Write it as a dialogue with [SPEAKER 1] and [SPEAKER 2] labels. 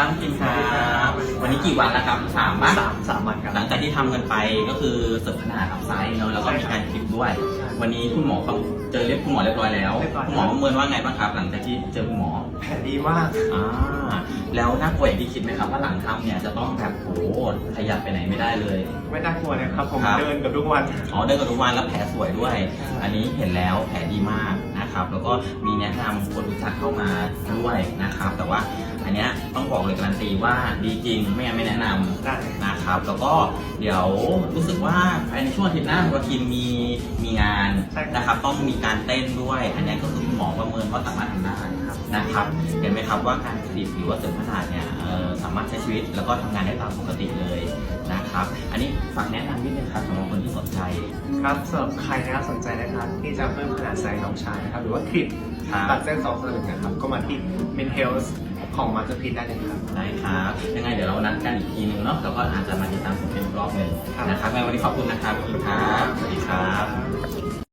[SPEAKER 1] ตั้งกินครับวันนี้กี่วันแล้วครับสามปะ
[SPEAKER 2] สามสามวันครับ
[SPEAKER 1] หลังจากที่ทำกันไปก็คือเสริมขนาดอัพไซด์เนาะแล้วก็มีการคลิปด้วย วันนี้คุณหมอเขาเจอเรียบคุณหมอเรียบร้อยแล้ว
[SPEAKER 2] เรียบร้อย
[SPEAKER 1] คุณหมอประเมินว่าไงบ้างครับ หลังจากที่เจอคุณหมอ
[SPEAKER 2] แผลดีมาก
[SPEAKER 1] อ่า แล้วน่ากลัวอย่างที่คิดไหมครับว่าหลังทำเนี่ยจะต้องแบบโอ้โหขยับไปไหนไม่ได้เลย
[SPEAKER 2] ไม่น่ากลัวเลยครับผม
[SPEAKER 1] ครับ
[SPEAKER 2] เดินกับทุกวัน
[SPEAKER 1] อ๋อเดินกับทุกวันแล้วแผลสวยด้วย อันนี้เห็นแล้วแผลดีมากนะครับ แล้วก็มีแนะนำคนรู้จักเข้ามาด้วยนะครับ แต่ว่าอันเนี้ยต้องบอกเลยการันตีว่าดีจริงไม่งั้นไม่แนะนำ
[SPEAKER 2] ได้
[SPEAKER 1] นะครับแล้วก็เดี๋ยวรู้สึกว่าภายในช่วงอาทิตย์หน้าคุณทีมมีมีงาน
[SPEAKER 2] ใช่ครับ
[SPEAKER 1] นะครับ ต้องมีการเต้นด้วย อันเนี้ยก็คือคุณหมอประเมินว่าสามารถทำได้ นะครับ เห็นไหมครับว่าการผลิตหรือว่าเสริมขนาดเนี่ยเอ่อสามารถใช้ชีวิตแล้วก็ทำงานได้ตามปกติเลยนะครับ อันนี้ฝากแนะนำนิดนึงครับสำหรับคนที่สนใจ
[SPEAKER 2] ครับสำหรับใครนะครับสนใจนะครับที่จะเพิ่มขนาดไซส์น้องชายนะครับหรือว่าคลิป
[SPEAKER 1] ครับ
[SPEAKER 2] ตัดเส้นสองส่วนหนึ่งนะครับก็มาที่ Men Health ของมาสเตอร์พีได้เลยครับ
[SPEAKER 1] ได้ครับยังไงเดี๋ยวเรานัดกันอีกทีหนึงเนาะแล้วก็อาจจะมาติดตามผมเป็นรอบหนึ่ง
[SPEAKER 2] ครับ
[SPEAKER 1] นะครับงั้นวันนี้ขอบคุณนะครับขอบคุณครับสวัสดีครับ